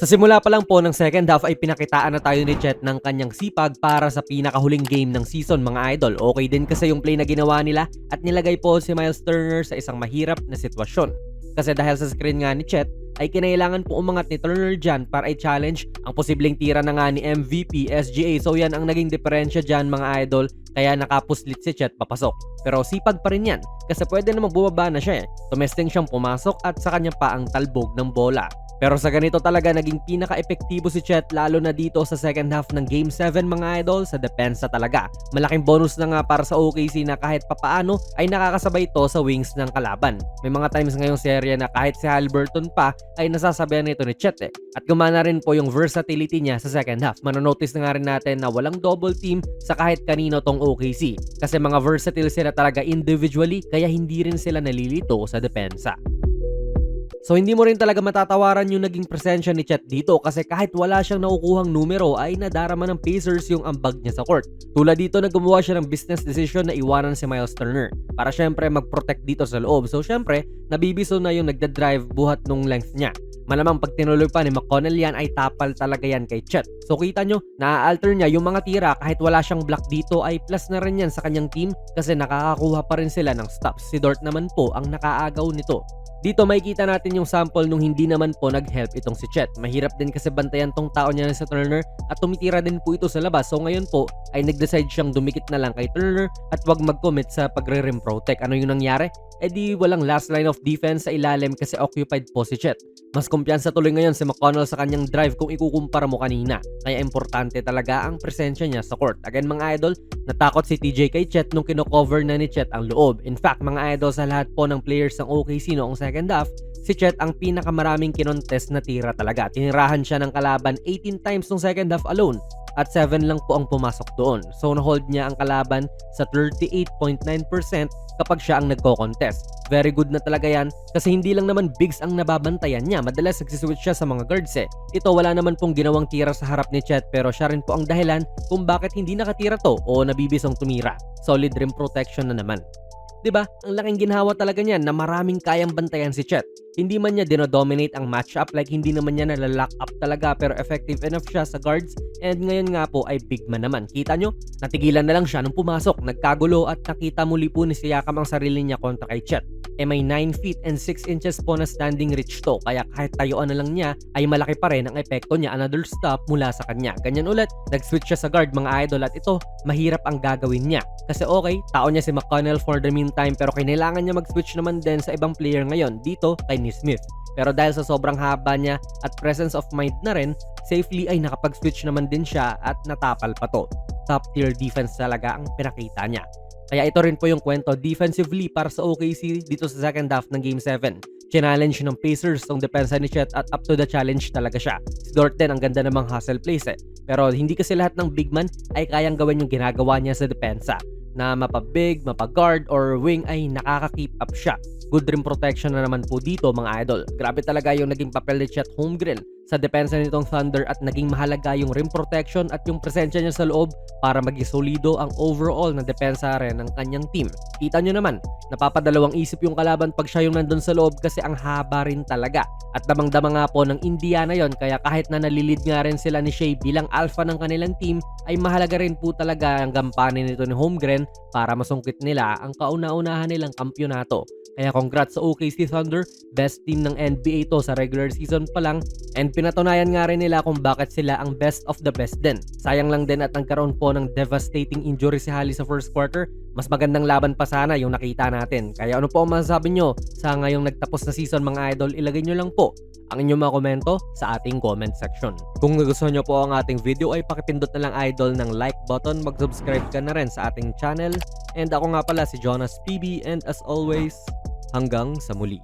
Sa simula pa lang po ng second half ay pinakitaan na tayo ni Chet ng kanyang sipag para sa pinakahuling game ng season mga idol. Okay din kasi yung play na ginawa nila at nilagay po si Miles Turner sa isang mahirap na sitwasyon. Kasi dahil sa screen nga ni Chet, ay kinailangan po umangat ni Turner dyan para i-challenge ang posibleng tira na nga ni MVP SGA. So yan ang naging diferensya dyan mga idol kaya nakapuslit si Chet papasok. Pero sipag pa rin yan kasi pwede namang bumaba na siya eh. Tumesting siyang pumasok at sa kanya pa ang talbog ng bola. Pero sa ganito talaga naging pinaka-epektibo si Chet lalo na dito sa second half ng Game 7 mga idol sa depensa talaga. Malaking bonus na nga para sa OKC na kahit papaano ay nakakasabay ito sa wings ng kalaban. May mga times ngayong serye na kahit si Halliburton pa ay nasasabayan nito ni Chet eh. At gumana rin po yung versatility niya sa second half. Manonotice na nga rin natin na walang double team sa kahit kanino tong OKC. Kasi mga versatile sila talaga individually kaya hindi rin sila nalilito sa depensa. So hindi mo rin talaga matatawaran yung naging presensya ni Chet dito kasi kahit wala siyang nakukuhang numero ay nadarama ng Pacers yung ambag niya sa court. Tulad dito na gumawa siya ng business decision na iwanan si Miles Turner para syempre mag-protect dito sa loob. So syempre, nabibiso na yung nagda-drive buhat nung length niya. Malamang pag tinuloy pa ni McConnell yan ay tapal talaga yan kay Chet. So kita nyo, na-alter niya yung mga tira kahit wala siyang block dito ay plus na rin yan sa kanyang team kasi nakakakuha pa rin sila ng stops. Si Dort naman po ang nakaagaw nito. Dito makikita natin yung sample nung hindi naman po nag-help itong si Chet. Mahirap din kasi bantayan tong tao niya sa Turner at tumitira din po ito sa labas. So ngayon po ay nag-decide siyang dumikit na lang kay Turner at wag mag-commit sa pagre-rim protect. Ano yung nangyari? E di walang last line of defense sa ilalim kasi occupied po si Chet. Mas kumpiyansa tuloy ngayon si McConnell sa kanyang drive kung ikukumpara mo kanina. Kaya importante talaga ang presensya niya sa court. Again mga idol, natakot si TJ kay Chet nung kino-cover na ni Chet ang loob. In fact, mga idol sa lahat po ng players ng OKC noong second half, si Chet ang pinakamaraming kinontest na tira talaga. Tinirahan siya ng kalaban 18 times nung second half alone at 7 lang po ang pumasok doon. So na-hold niya ang kalaban sa 38.9% kapag siya ang nagko-contest. Very good na talaga yan kasi hindi lang naman bigs ang nababantayan niya. Madalas nagsiswitch siya sa mga guards eh. Ito wala naman pong ginawang tira sa harap ni Chet pero siya rin po ang dahilan kung bakit hindi nakatira to o nabibisong tumira. Solid rim protection na naman. 'Di ba? Ang laking ginhawa talaga niyan na maraming kayang bantayan si Chet. Hindi man niya dinodominate ang matchup like hindi naman niya nalalock up talaga pero effective enough siya sa guards and ngayon nga po ay big man naman. Kita nyo? Natigilan na lang siya nung pumasok, nagkagulo at nakita muli po ni Siakam ang sarili niya kontra kay Chet. E may 9 feet and 6 inches po na standing reach to kaya kahit tayuan na lang niya ay malaki pa rin ang epekto niya another stop mula sa kanya. Ganyan ulit, nag-switch siya sa guard mga idol at ito mahirap ang gagawin niya. Kasi okay, tao niya si McConnell for the meantime pero kailangan niya mag-switch naman din sa ibang player ngayon dito kay ni Smith. Pero dahil sa sobrang haba niya at presence of mind na rin, safely ay nakapag-switch naman din siya at natapal pa to. Top tier defense talaga ang pinakita niya. Kaya ito rin po yung kwento defensively para sa OKC dito sa second half ng Game 7. Challenge ng Pacers tong depensa ni Chet at up to the challenge talaga siya. Si Dort din ang ganda namang hustle plays eh. Pero hindi kasi lahat ng big man ay kayang gawin yung ginagawa niya sa depensa na mapabig, mapaguard, or wing ay nakaka-keep up siya. Good rim protection na naman po dito mga idol. Grabe talaga yung naging papel ni Chet Holmgren sa depensa nitong Thunder at naging mahalaga yung rim protection at yung presensya niya sa loob para maging solido ang overall na depensa rin ng kanyang team. Kita nyo naman, napapadalawang isip yung kalaban pag siya yung nandun sa loob kasi ang haba rin talaga. At damang-dama nga po ng Indiana yon kaya kahit na nalilid nga rin sila ni Shea bilang alpha ng kanilang team ay mahalaga rin po talaga ang gampanin nito ni Holmgren para masungkit nila ang kauna-unahan nilang kampyonato. Kaya congrats sa OKC Thunder, best team ng NBA to sa regular season pa lang and pinatunayan nga rin nila kung bakit sila ang best of the best din. Sayang lang din at nagkaroon po ng devastating injury si Hali sa first quarter. Mas magandang laban pa sana yung nakita natin. Kaya ano po ang masasabi nyo sa ngayong nagtapos na season mga idol, ilagay nyo lang po ang inyong mga komento sa ating comment section. Kung nagustuhan nyo po ang ating video ay pakipindot na lang idol ng like button, mag-subscribe ka na rin sa ating channel. And ako nga pala si Jonas PB and as always, hanggang sa muli.